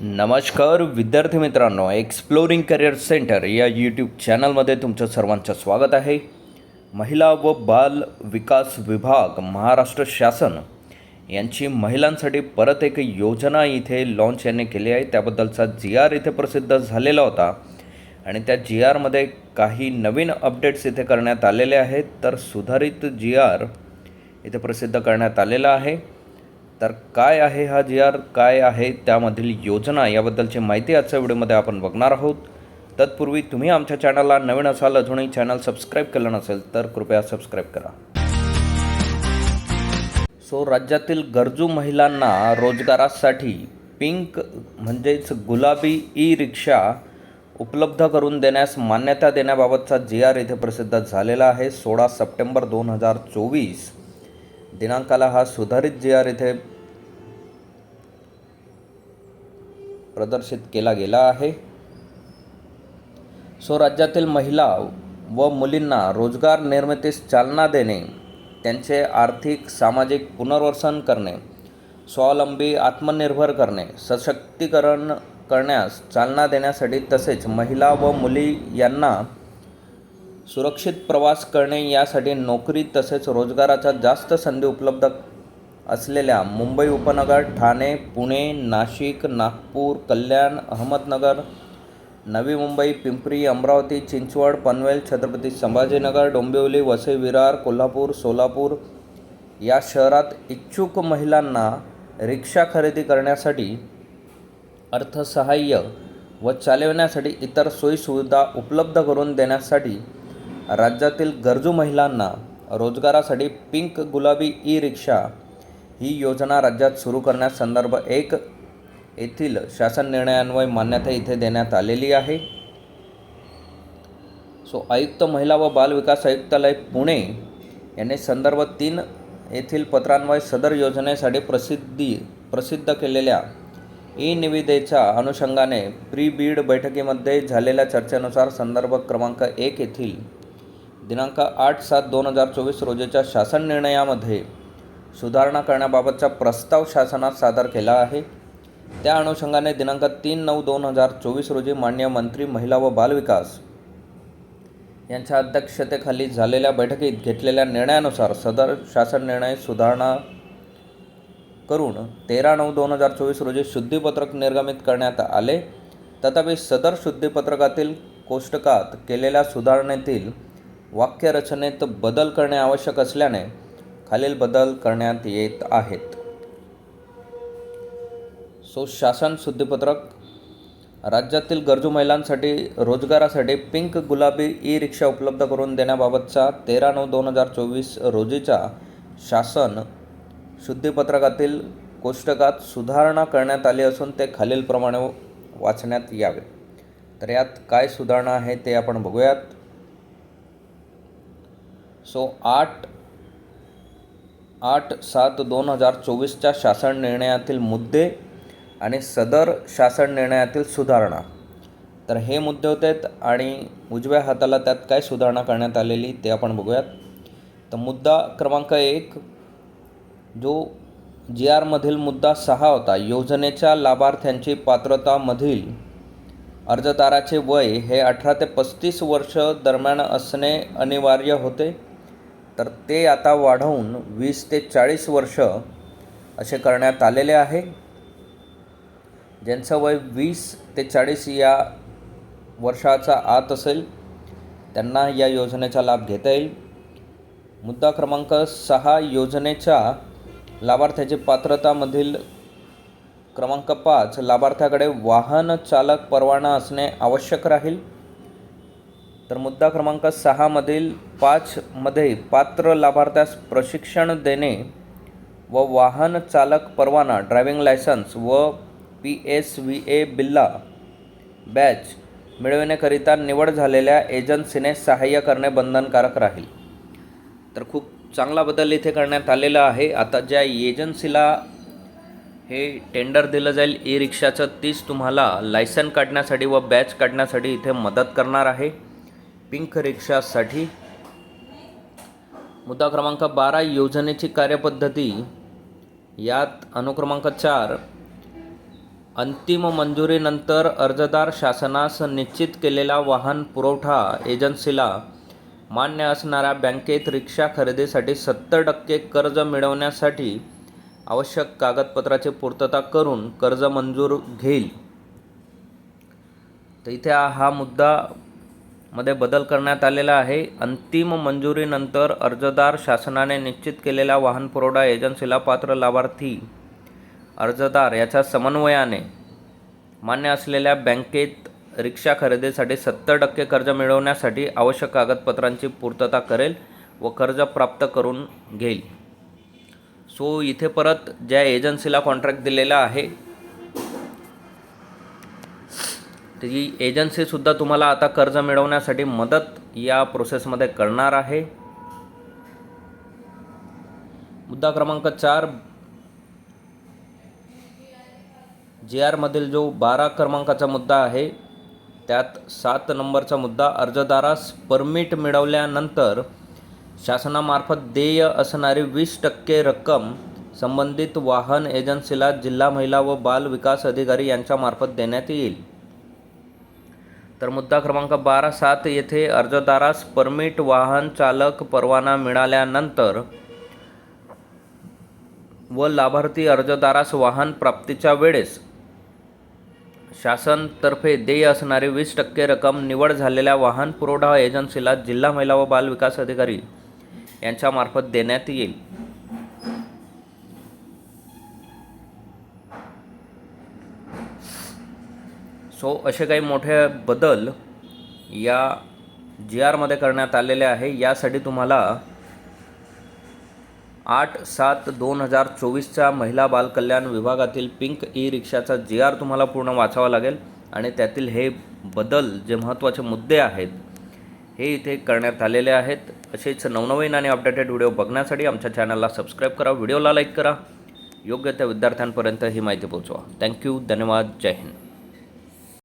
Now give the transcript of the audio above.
नमस्कार विद्यार्थी मित्रांनो एक्सप्लोरिंग करिअर सेंटर या यूट्यूब चॅनलमध्ये तुमचं सर्वांचं स्वागत आहे. महिला व बाल विकास विभाग महाराष्ट्र शासन यांची महिलांसाठी परत एक योजना इथे लॉन्च यांनी केली आहे. त्याबद्दलचा जी आर इथे प्रसिद्ध झालेला होता आणि त्या जी आरमध्ये काही नवीन अपडेट्स इथे करण्यात आलेले आहेत. तर सुधारित जी आर इथे प्रसिद्ध करण्यात आलेला आहे. तर काय आहे हा जी आर? काय आहे त्यामधील योजना? याबद्दलची माहिती आजच्या व्हिडिओमध्ये आपण बघणार आहोत. तत्पूर्वी तुम्ही आमच्या चॅनलला नवीन असाल अजूनही चॅनल सबस्क्राईब केलं नसेल तर कृपया सबस्क्राईब करा. सो राज्यातील गरजू महिलांना रोजगारासाठी पिंक म्हणजेच गुलाबी ई रिक्षा उपलब्ध करून देण्यास मान्यता देण्याबाबतचा जी आर इथे प्रसिद्ध झालेला आहे. सोळा सप्टेंबर दोन हजार चोवीस. दिनांकाला हा सुधारित जे आर इथे प्रदर्शित केला गेला आहे. सो राज्यातील महिला व मुलींना रोजगार निर्मितीस चालना देणे त्यांचे आर्थिक सामाजिक पुनर्वसन करणे स्वावलंबी आत्मनिर्भर करणे सशक्तीकरण करण्यास चालना देण्यासाठी तसेच महिला व मुली यांना सुरक्षित प्रवास करणे यासाठी नोकरी तसेच रोजगाराच्या जास्त संधी उपलब्ध असलेल्या मुंबई उपनगर ठाणे पुणे नाशिक नागपूर कल्याण अहमदनगर नवी मुंबई पिंपरी अमरावती चिंचवड पनवेल छत्रपती संभाजीनगर डोंबिवली वसई विरार कोल्हापूर सोलापूर या शहरात इच्छुक महिलांना रिक्षा खरेदी करण्यासाठी अर्थसहाय्य व चालविण्यासाठी इतर सोयीसुविधा उपलब्ध करून देण्यासाठी राज्यातील गरजू महिलांना रोजगारासाठी पिंक गुलाबी ई रिक्षा ही योजना राज्यात सुरू करण्यास संदर्भ एक. येथील शासन निर्णयान्वये मान्यता इथे देण्यात आलेली आहे. सो आयुक्त महिला व बाल विकास आयुक्तालय पुणे यांनी संदर्भ तीन येथील पत्रान्वये सदर योजनेसाठी प्रसिद्धी प्रसिद्ध केलेल्या ई निविदेच्या अनुषंगाने प्री बीड बैठकीमध्ये झालेल्या चर्चेनुसार संदर्भ क्रमांक एक येथील दिनांक आठ सात दोन हजार चोवीस रोजीच्या शासन निर्णयामध्ये सुधारणा करण्याबाबतचा प्रस्ताव शासनात सादर केला आहे. त्या अनुषंगाने दिनांक तीन नऊ दोन हजार चोवीस रोजी मान्य मंत्री महिला व बालविकास यांच्या अध्यक्षतेखाली झालेल्या बैठकीत घेतलेल्या निर्णयानुसार सदर शासन निर्णय सुधारणा करून तेरा नऊ दोन हजार चोवीस रोजी शुद्धीपत्रक निर्गमित करण्यात आले. तथापि सदर शुद्धीपत्रकातील कोष्टकात केलेल्या सुधारणेतील वाक्यरचनेत बदल करणे आवश्यक असल्याने खालील बदल करण्यात येत आहेत. सो शासन शुद्धीपत्रक राज्यातील गरजू महिलांसाठी रोजगारासाठी पिंक गुलाबी ई रिक्षा उपलब्ध करून देण्याबाबतचा तेरा नऊ दोन हजार चोवीस रोजीच्या शासन शुद्धीपत्रकातील कोष्टकात सुधारणा करण्यात आली असून ते खालीलप्रमाणे वाचण्यात यावे. तर यात काय सुधारणा आहे ते आपण बघूयात. सो आठ आठ सात दोन हजार चोवीसच्या शासन निर्णयातील मुद्दे आणि सदर शासन निर्णयातील सुधारणा. तर हे मुद्दे होते आणि उजव्या हाताला त्यात काय सुधारणा करण्यात आलेली ते आपण बघूयात. तर मुद्दा क्रमांक एक जो जी आरमधील मुद्दा सहा होता योजनेच्या लाभार्थ्यांची पात्रतामधील अर्जदाराचे वय हे अठरा ते पस्तीस वर्ष दरम्यान असणे अनिवार्य होते. तर ते आता वाढवून वीस ते चाळीस वर्ष असे करण्यात आलेले आहे. ज्यांचं वय वीस ते चाळीस या वर्षाचा आत असेल त्यांना या योजनेचा लाभ घेता येईल. मुद्दा क्रमांक सहा योजनेच्या लाभार्थ्याची पात्रतामधील क्रमांक पाच लाभार्थ्याकडे वाहन चालक परवाना असणे आवश्यक राहील. तर मुद्दा क्रमांक सहामधील पाचमध्ये पात्र लाभार्थ्यास प्रशिक्षण देणे व वाहन चालक परवाना ड्रायव्हिंग लायसन्स व पी एस व्ही ए बिल्ला बॅच मिळविण्याकरिता निवड झालेल्या एजन्सीने सहाय्य करणे बंधनकारक राहील. तर खूप चांगला बदल इथे करण्यात आलेला आहे. आता ज्या एजन्सीला हे टेंडर दिलं जाईल ई रिक्षाचं तीच तुम्हाला लायसन काढण्यासाठी व बॅच काढण्यासाठी इथे मदत करणार आहे. पिंक रिक्षासाठी मुद्दा क्रमांक बारा योजनेची कार्यपद्धती. यात अनुक्रमांक चार अंतिम मंजुरीनंतर अर्जदार शासनास निश्चित केलेला वाहन पुरवठा एजन्सीला मान्य असणाऱ्या बँकेत रिक्षा खरेदीसाठी सत्तर टक्के कर्ज मिळवण्यासाठी आवश्यक कागदपत्राची पूर्तता करून कर्ज मंजूर घेईल. तर इथे हा मुद्दा मध्ये बदल करण्यात आलेला आहे. अंतिम मंजुरीनंतर अर्जदार शासनाने निश्चित केलेल्या वाहन पुरवठा एजन्सीला पात्र लाभार्थी अर्जदार याच्या समन्वयाने मान्य असलेल्या बँकेत रिक्षा खरेदीसाठी सत्तर टक्के कर्ज मिळवण्यासाठी आवश्यक कागदपत्रांची पूर्तता करेल व कर्ज प्राप्त करून घेईल. सो इथे परत ज्या एजन्सीला कॉन्ट्रॅक्ट दिलेला आहे ती एजन्सीसुद्धा तुम्हाला आता कर्ज मिळवण्यासाठी मदत या प्रोसेसमध्ये करणार आहे. मुद्दा क्रमांक चार. जी आरमधील जो बारा क्रमांकाचा मुद्दा आहे त्यात सात नंबरचा मुद्दा अर्जदारास परमिट मिळवल्यानंतर शासनामार्फत देय असणारी वीस टक्के रक्कम संबंधित वाहन एजन्सीला जिल्हा महिला व बाल विकास अधिकारी यांच्यामार्फत देण्यात येईल. तर मुद्दा क्रमांक बारा सात येथे अर्जदारास परमिट वाहन चालक परवाना मिळाल्यानंतर व लाभार्थी अर्जदारास वाहन प्राप्तीच्या वेळेस शासनतर्फे देय असणारी वीस टक्के रक्कम निवड झालेल्या वाहन पुरवठा एजन्सीला जिल्हा महिला व बाल विकास अधिकारी यांच्यामार्फत देण्यात येईल. सो असे काही मोठे बदल या जी आरमध्ये करण्यात आलेले आहे. यासाठी तुम्हाला आठ सात दोन हजार चोवीसच्या महिला बालकल्याण विभागातील पिंक ई रिक्षाचा जी आर तुम्हाला पूर्ण वाचावा लागेल आणि त्यातील हे बदल जे महत्त्वाचे मुद्दे आहेत हे इथे करण्यात आलेले आहेत. असेच नवनवीन आणि अपडेटेड व्हिडिओ बघण्यासाठी आमच्या चॅनलला सबस्क्राईब करा व्हिडिओला लाईक करा. योग्य त्या विद्यार्थ्यांपर्यंत ही माहिती पोहोचवा. थँक्यू धन्यवाद. जय हिंद.